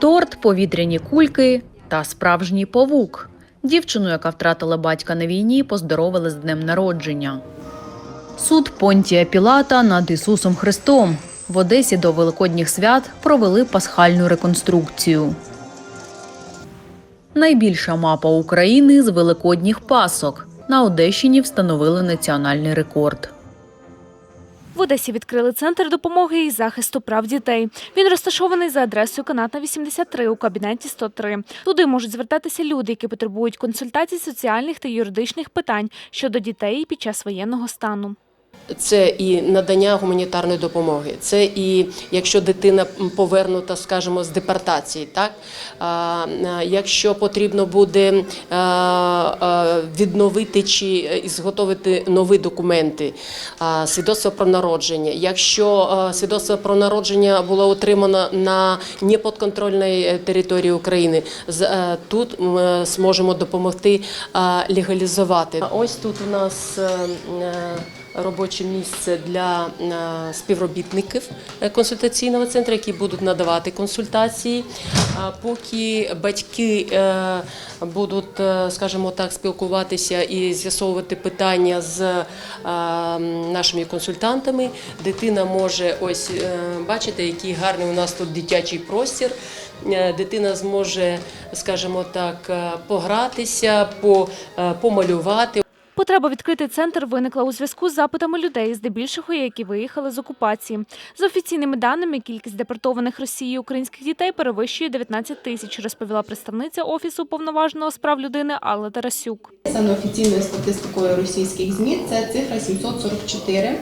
торт, повітряні кульки та справжній павук. Дівчину, яка втратила батька на війні, поздоровили з днем народження. Суд Понтія Пілата над Ісусом Христом. В Одесі до Великодніх свят провели пасхальну реконструкцію. Найбільша мапа України з великодніх пасок. На Одещині встановили національний рекорд. В Одесі відкрили центр допомоги і захисту прав дітей. Він розташований за адресою Канатна 83 у кабінеті 103. Туди можуть звертатися люди, які потребують консультацій соціальних та юридичних питань щодо дітей під час воєнного стану. Це і надання гуманітарної допомоги, це і якщо дитина повернута, скажімо, з депортації, так якщо потрібно буде відновити чи е, зготовити нові документи, свідоцтво про народження. Якщо свідоцтво про народження було отримано на неподконтрольній е, території України, з- е, тут ми зможемо допомогти легалізувати. Ось тут у нас. Е, е, робоче місце для е, співробітників е, консультаційного центру, які будуть надавати консультації. А Поки батьки е, будуть, е, скажімо так, спілкуватися і з'ясовувати питання з е, нашими консультантами, дитина може ось е, бачите, який гарний у нас тут дитячий простір. Е, Дитина зможе, скажімо так, е, погратися, е, помалювати. Потреба відкрити центр виникла у зв'язку з запитами людей, здебільшого які виїхали з окупації. За офіційними даними, кількість депортованих Росією українських дітей перевищує 19 тисяч, розповіла представниця офісу повноваженого з прав людини Алла Тарасюк. За неофіційною статистикою російських ЗМІ це цифра 744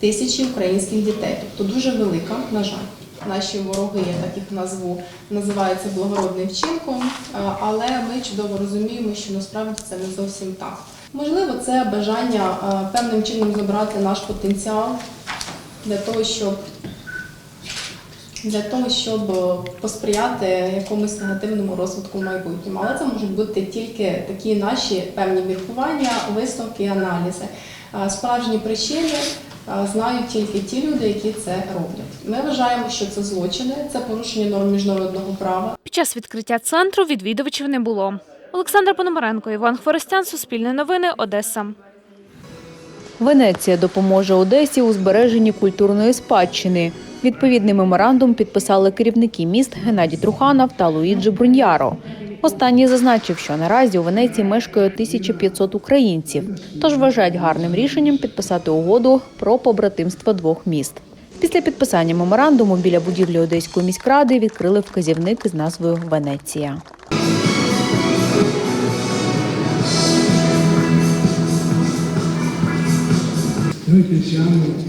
тисячі українських дітей, тобто дуже велика, на жаль. Наші вороги, я так їх назву, називаються благородним вчинком, але ми чудово розуміємо, що насправді це не зовсім так. Можливо, це бажання певним чином забрати наш потенціал для того, щоб для того, щоб е, посприяти якомусь негативному розвитку в майбутньому. Але це можуть бути тільки такі наші певні міркування, висновки, аналізи. Справжні причини знають тільки ті люди, які це роблять. Ми вважаємо, що це злочини, це порушення норм міжнародного права. Під час відкриття центру відвідувачів не було. Олександр Пономаренко, Іван Хворостян, Суспільне новини, Одеса. Венеція допоможе Одесі у збереженні культурної спадщини. Відповідний меморандум підписали керівники міст Геннадій Труханов та Луїджі Бруньяро. Останній зазначив, що наразі у Венеції мешкає 1500 українців, тож вважають гарним рішенням підписати угоду про побратимство двох міст. Після підписання меморандуму біля будівлі Одеської міськради відкрили вказівник з назвою Венеція.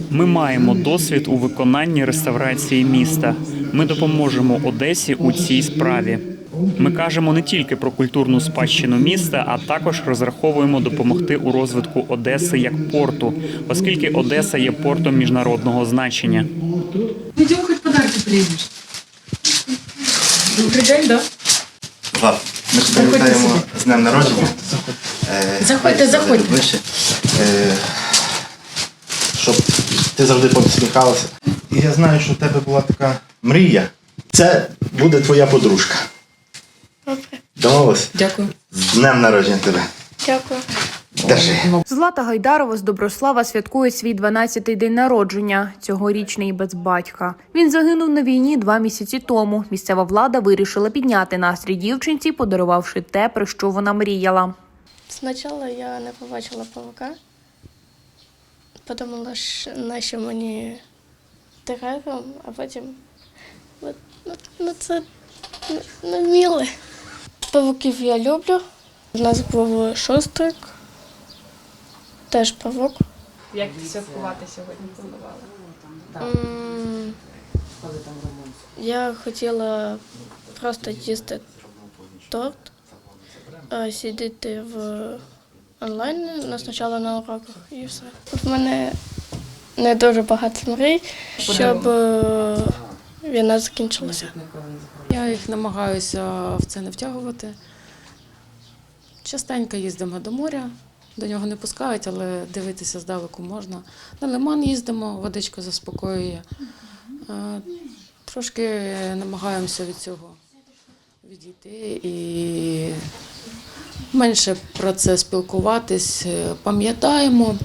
Ми маємо досвід у виконанні реставрації міста. Ми допоможемо Одесі у цій справі. Ми кажемо не тільки про культурну спадщину міста, а також розраховуємо допомогти у розвитку Одеси як порту, оскільки Одеса є портом міжнародного значення. Идем хоть подарки примешь. Добрий день, да? Влад, ми тебе вітаємо з днем народження. Е, Заходьте, заходьте. Ти завжди посміхалася. І я знаю, що в тебе була така мрія. Це буде твоя подружка. Домовились? Дякую. З днем народження тебе. Дякую. Держи. Злата Гайдарова з Доброслава святкує свій 12-й день народження, цьогорічний без батька. Він загинув на війні два місяці тому. Місцева влада вирішила підняти настрій дівчинці, подарувавши те, про що вона мріяла. Спочатку я не побачила павука. Подумала, що нащо мені тераріум, а потім ну, ну це ну, ну, міле. Павуків я люблю. У нас був шострик, теж павук. Як святкувати сьогодні планували? Я хотіла просто їсти торт, а сидіти в онлайн ну, спочатку на уроках і все. В мене не дуже багато мрій, щоб е, війна закінчилася. Я їх намагаюся в це не втягувати. Частенько їздимо до моря, до нього не пускають, але дивитися здалеку можна. На лиман їздимо, водичка заспокоює. Е, Трошки намагаємося від цього відійти і менше про це спілкуватись. Е, Пам'ятаємо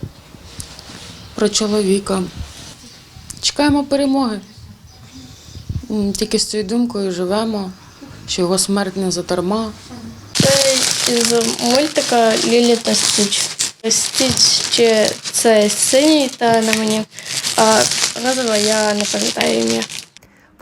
про чоловіка. Чекаємо перемоги. Тільки з цією думкою живемо, що його смерть не задарма. Із мультика Лілі та Стіч. Стіч це синій та на мені, а разова я не пам'ятаю ім'я.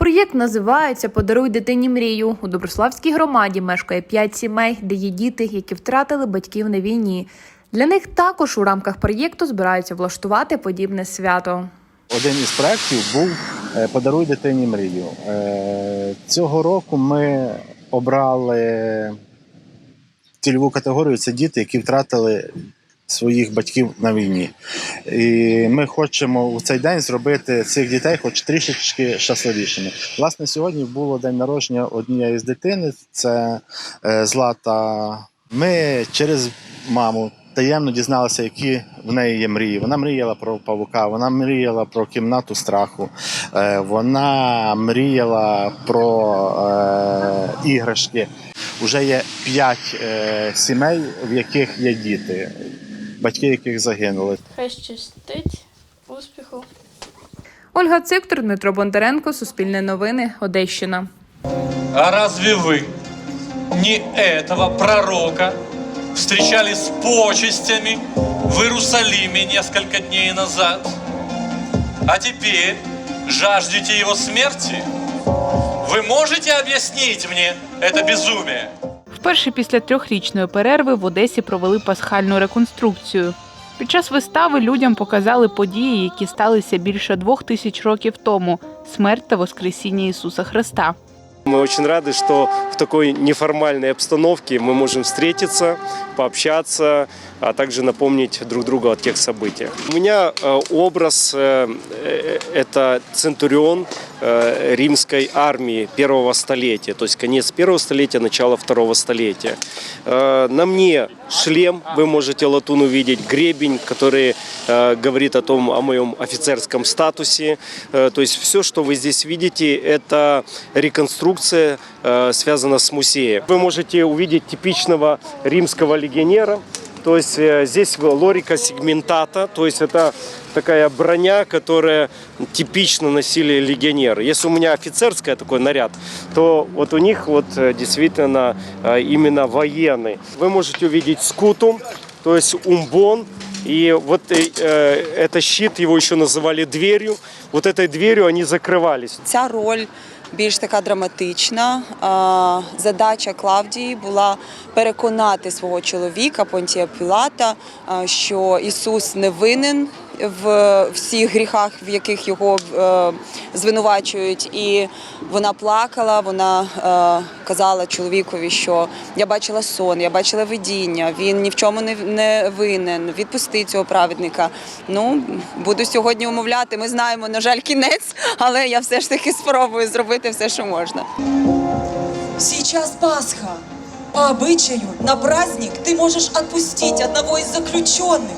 Проєкт називається Подаруй дитині мрію. У Доброславській громаді мешкає п'ять сімей, де є діти, які втратили батьків на війні. Для них також у рамках проєкту збираються влаштувати подібне свято. Один із проєктів був е, Подаруй дитині мрію. Е, Цього року ми обрали цільову категорію це діти, які втратили своїх батьків на війні. І ми хочемо у цей день зробити цих дітей хоч трішечки щасливішими. Власне, сьогодні було день народження однієї з дитини, це е, Злата. Ми через маму таємно дізналися, які в неї є мрії. Вона мріяла про павука, вона мріяла про кімнату страху, е, вона мріяла про е, іграшки. Уже є п'ять е, сімей, в яких є діти, батьки яких загинули. Хай щастить, успіху. Ольга Циктор, Дмитро Бондаренко, Суспільне новини, Одещина. А разве вы не этого пророка встречали с почестями в Иерусалиме несколько дней назад? А теперь жаждете его смерти? Вы можете объяснить мне это безумие? Вперше після трьохрічної перерви в Одесі провели пасхальну реконструкцію. Під час вистави людям показали події, які сталися більше двох тисяч років тому смерть та Воскресіння Ісуса Христа. Мы очень рады, что в такой неформальной обстановке мы можем встретиться, пообщаться, а также напомнить друг другу о тех событиях. У меня э, образ э, э, это центурион э, римской армии первого столетия, то есть конец первого столетия, начало второго столетия. Э, На мне шлем, вы можете латун увидеть, гребень, который э, говорит о том, о моем офицерском статусе. Э, То есть все, что вы здесь видите, это реконструкция, э, связана с музеем. Вы можете увидеть типичного римского легионера, то есть э, здесь лорика сегментата, то есть это такая броня, которая типично носили легионеры. Если у меня офицерская такой наряд, то вот у них вот э, действительно э, именно военный. Вы можете увидеть скутум, то есть умбон, и вот э, э, это щит, его еще называли дверью. Вот этой дверью они закрывались. Ця роль більш така драматична. Задача Клавдії була переконати свого чоловіка Понтія Пілата, що Ісус не винен в всіх гріхах, в яких його е, звинувачують. І вона плакала, вона е, казала чоловікові, що я бачила сон, я бачила видіння, він ні в чому не, не винен. Відпусти цього праведника. Ну, буду сьогодні умовляти. Ми знаємо, на жаль, кінець, але я все ж таки спробую зробити все, що можна. Сейчас Пасха. По обычаю, на праздник ты можешь отпустить одного из заключенных.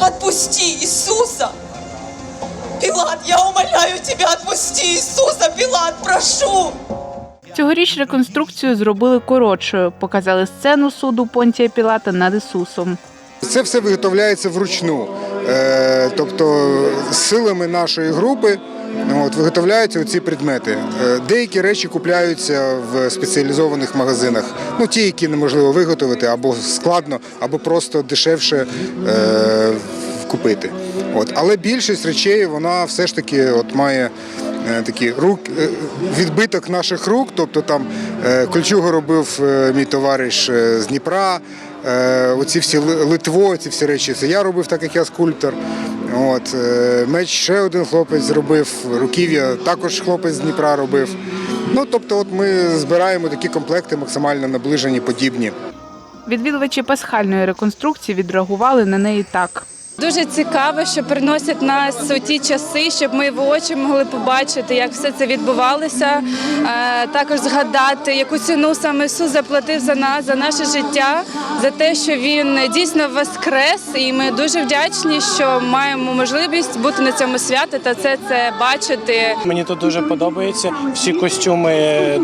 Отпусти Иисуса! Пилат, я умоляю тебя, отпусти Иисуса! Пилат, прошу! Цьогоріч реконструкцію зробили коротшою, показали сцену суду Понтія Пілата над Ісусом. Це все виготовляється вручну, Е, тобто силами нашої групи ну, от, виготовляються ці предмети. Е, Деякі речі купляються в спеціалізованих магазинах. Ну, ті, які неможливо виготовити, або складно, або просто дешевше е, купити. От. Але більшість речей вона все ж таки от, має е, такі рук, е, відбиток наших рук. Тобто там е, кольчугу робив е, мій товариш е, з Дніпра. Е, Оці всі литво, ці всі речі, це я робив, так як я скульптор. От, е, меч ще один хлопець зробив, руків'я також хлопець з Дніпра робив. Ну, тобто, от ми збираємо такі комплекти максимально наближені, подібні. Відвідувачі пасхальної реконструкції відреагували на неї так. Дуже цікаво, що приносять нас у ті часи, щоб ми воочі могли побачити, як все це відбувалося. Е, Також згадати, яку ціну саме Ісус заплатив за нас, за наше життя, за те, що він дійсно воскрес. І ми дуже вдячні, що маємо можливість бути на цьому святі та це, це бачити. Мені тут дуже подобається. Всі костюми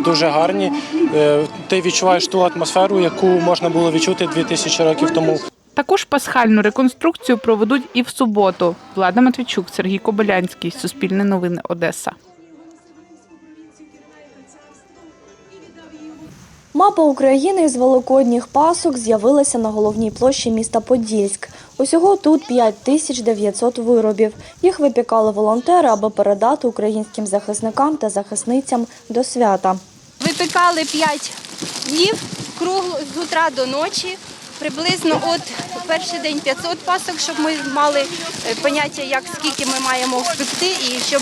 дуже гарні. Е, Ти відчуваєш ту атмосферу, яку можна було відчути 2000 років тому. Також пасхальну реконструкцію проведуть і в суботу. Влада Матвійчук, Сергій Кобилянський, Суспільне новини, Одеса. Мапа України з великодніх пасок з'явилася на головній площі міста Подільськ. Усього тут 5900 виробів. Їх випікали волонтери, аби передати українським захисникам та захисницям до свята. Випікали 5 днів кругло з утра до ночі. Приблизно от перший день 500 пасок, щоб ми мали е, поняття, як скільки ми маємо впекти і щоб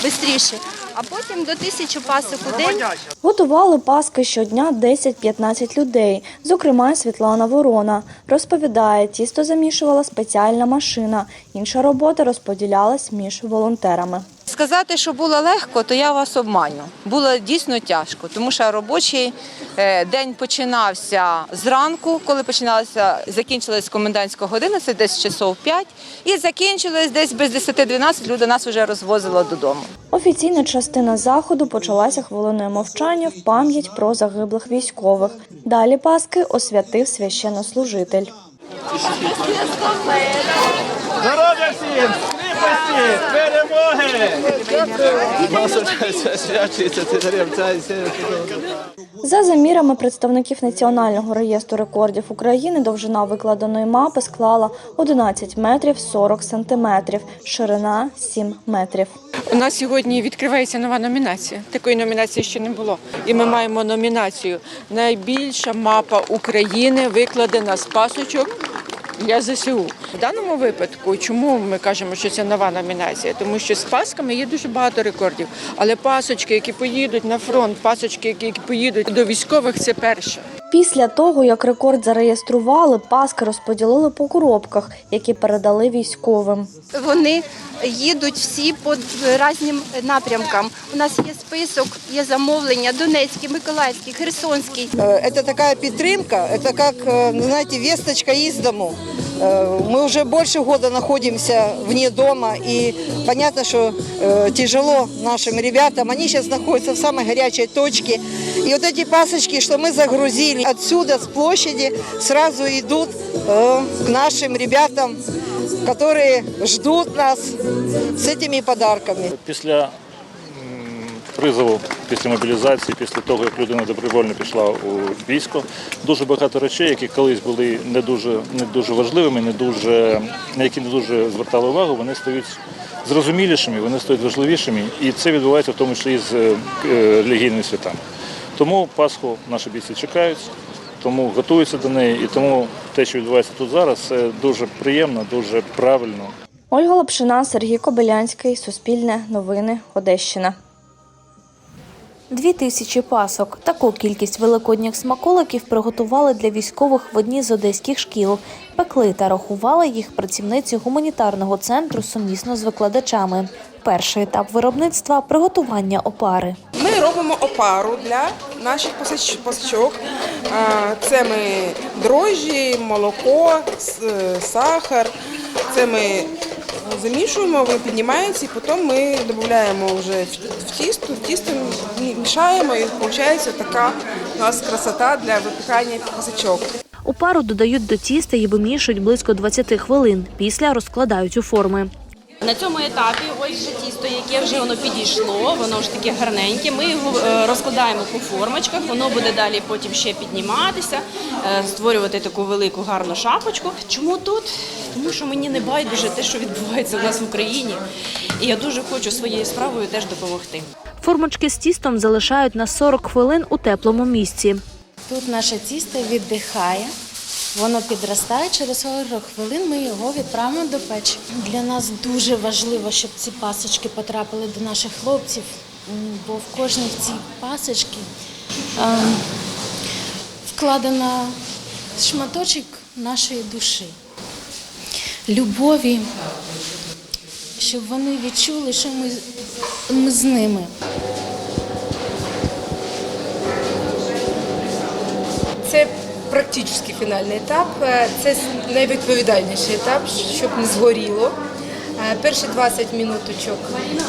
швидше. А потім до 1000 пасок у день. Готували паски щодня 10-15 людей, зокрема Світлана Ворона. Розповідає, тісто замішувала спеціальна машина. Інша робота розподілялась між волонтерами. Сказати, що було легко, то я вас обманю. Було дійсно тяжко, тому що робочий е, день починався зранку, коли починалася, закінчилась комендантська година, це десь часов 5, і закінчилось десь без 10-12, люди нас вже розвозили додому. Офіційна частина заходу почалася хвилиною мовчання в пам'ять про загиблих військових. Далі паски освятив священнослужитель. Здоров'я всім! Кріпості! Перемоги! За замірами представників Національного реєстру рекордів України, довжина викладеної мапи склала 11 метрів 40 сантиметрів, ширина 7 метрів. У нас сьогодні відкривається нова номінація. Такої номінації ще не було. І ми маємо номінацію Найбільша мапа України викладена з пасочок для ЗСУ. В даному випадку, чому ми кажемо, що це нова номінація? Тому що з пасками є дуже багато рекордів. Але пасочки, які поїдуть на фронт, пасочки, які поїдуть до військових, це перше. Після того, як рекорд зареєстрували, паски розподілили по коробках, які передали військовим. Вони їдуть всі по різним напрямкам. У нас є список, є замовлення Донецький, Миколаївський, Херсонський. Это такая підтримка, это как, э, знаете, весточка из дому. Э, Мы уже больше года находимся вне дома, и понятно, что э, тяжело нашим ребятам. Они сейчас находятся в самой горячей точке. И вот эти пасочки, что мы загрузили отсюда, с площади, сразу идут э, к нашим ребятам, которые ждут нас с этими подарками. Після м, призову, після мобілізації, після того, як людина добровольно пішла у військо, дуже багато речей, які колись були не дуже, не дуже важливими, не дуже, на які не дуже звертали увагу, вони стають зрозумілішими, вони стають важливішими. І це відбувається в тому числі і з е, релігійними святами. Тому Пасху наші бійці чекають, тому готуються до неї, і тому те, що відбувається тут зараз, це дуже приємно, дуже правильно. Ольга Лапшина, Сергій Кобилянський, Суспільне новини, Одещина. Дві тисячі пасок. Таку кількість великодніх смаколиків приготували для військових в одній з одеських шкіл. Пекли та рахували їх працівниці гуманітарного центру сумісно з викладачами. Перший етап виробництва приготування опари. Ми робимо опару для наших пасач- пасочок. А, Це ми дрожжі, молоко, е, сахар. Це ми замішуємо, воно піднімається, і потім ми додаємо вже в- тісто, в тісто мішаємо і виходить така у нас красота для випікання пасочок. Опару додають до тіста і вимішують близько 20 хвилин. Після розкладають у форми. На цьому етапі ось вже тісто, яке вже воно підійшло, воно ж таке гарненьке. Ми його е, розкладаємо по формочках, воно буде далі потім ще підніматися, е, створювати таку велику гарну шапочку. Чому тут? Тому що мені не байдуже те, що відбувається в нас в Україні, і я дуже хочу своєю справою теж допомогти. Формочки з тістом залишають на 40 хвилин у теплому місці. Тут наше тісто віддихає, воно підростає. Через 40 хвилин ми його відправимо до печі. Для нас дуже важливо, щоб ці пасочки потрапили до наших хлопців, бо в кожній цій пасочці вкладено шматочок нашої душі. любові, щоб вони відчули, що ми, ми з ними. Це практично фінальний етап. Е, Це найвідповідальніший етап, щоб не згоріло. Е, Перші 20 минуточок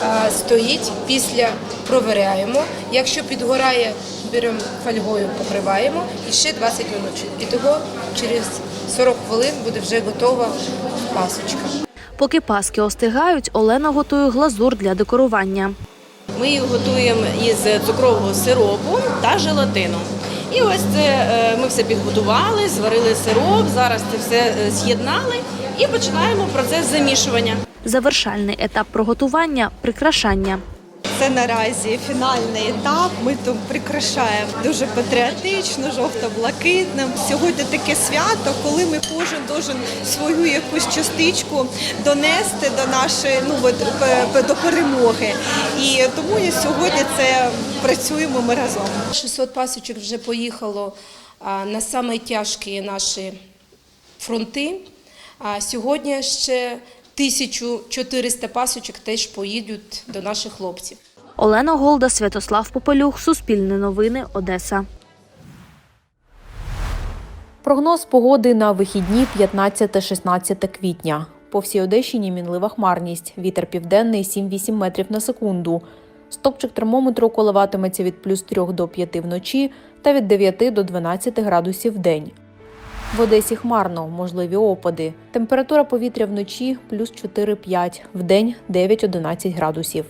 е, стоїть, після провіряємо. Якщо підгорає, беремо фольгою, покриваємо і ще 20 минут. І того через 40 хвилин буде вже готова пасочка. Поки паски остигають, Олена готує глазур для декорування. Ми їх готуємо із цукрового сиропу та желатину. І ось це е, ми все підготували, зварили сироп, зараз це все е, з'єднали і починаємо процес замішування. Завершальний етап приготування прикрашання. Це наразі фінальний етап. Ми тут прикрашаємо дуже патріотично, жовто-блакитним. Сьогодні таке свято, коли ми кожен должен свою якусь частичку донести до нашої ну до перемоги. І тому і сьогодні це працюємо ми разом. 600 пасочок вже поїхало на саме тяжкі наші фронти. А сьогодні ще 1400 пасочок теж поїдуть до наших хлопців. Олена Голда, Святослав Попелюх, Суспільне новини, Одеса. Прогноз погоди на вихідні 15-16 квітня. По всій Одещині мінлива хмарність. Вітер південний 7-8 метрів на секунду. Стопчик термометру коливатиметься від плюс 3 до 5 вночі та від 9 до 12 градусів в день. В Одесі хмарно, можливі опади. Температура повітря вночі плюс 4-5, вдень 9-11 градусів.